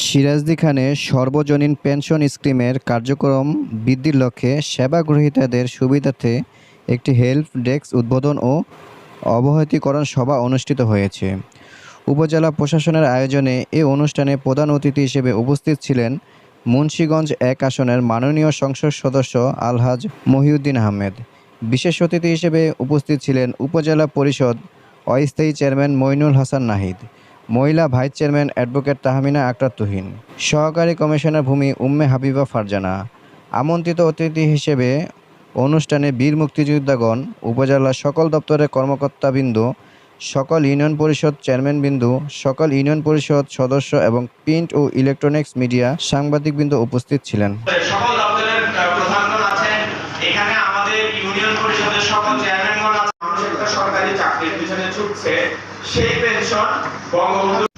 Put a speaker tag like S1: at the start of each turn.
S1: সিরাজদি খানের সর্বজনীন পেনশন স্কিমের কার্যক্রম বৃদ্ধির লক্ষ্যে সেবা গ্রহীতাদের সুবিধার্থে একটি হেল্প ডেস্ক উদ্বোধন ও অবহিতকরণ সভা অনুষ্ঠিত হয়েছে। উপজেলা প্রশাসনের আয়োজনে এ অনুষ্ঠানে প্রধান অতিথি হিসেবে উপস্থিত ছিলেন মুন্সীগঞ্জ এক আসনের মাননীয় সংসদ সদস্য আলহাজ মহিউদ্দিন আহমেদ। বিশেষ অতিথি হিসেবে উপস্থিত ছিলেন উপজেলা পরিষদ অস্থায়ী চেয়ারম্যান মইনুল হাসান নাহিদ। মহিলা vice chairman advocate Tahmina Akter Tuhin সহকারী কমিশনার ভূমি উম্মে হাবিবা ফারজানা। আমন্ত্রিত অতিথি হিসেবে অনুষ্ঠানে বীর মুক্তিযোদ্ধাগণ উপজেলার সকল দপ্তরের কর্মকর্তাবৃন্দ, সকল ইউনিয়ন পরিষদ চেয়ারম্যানবৃন্দ, সকল ইউনিয়ন পরিষদ সদস্য এবং প্রিন্ট ও ইলেকট্রনিক্স মিডিয়া সাংবাদিকবৃন্দ উপস্থিত ছিলেন।
S2: অর্থাৎ সরকারি চাকরির পিছনে ছুটছে সেই পেনশন বঙ্গবন্ধু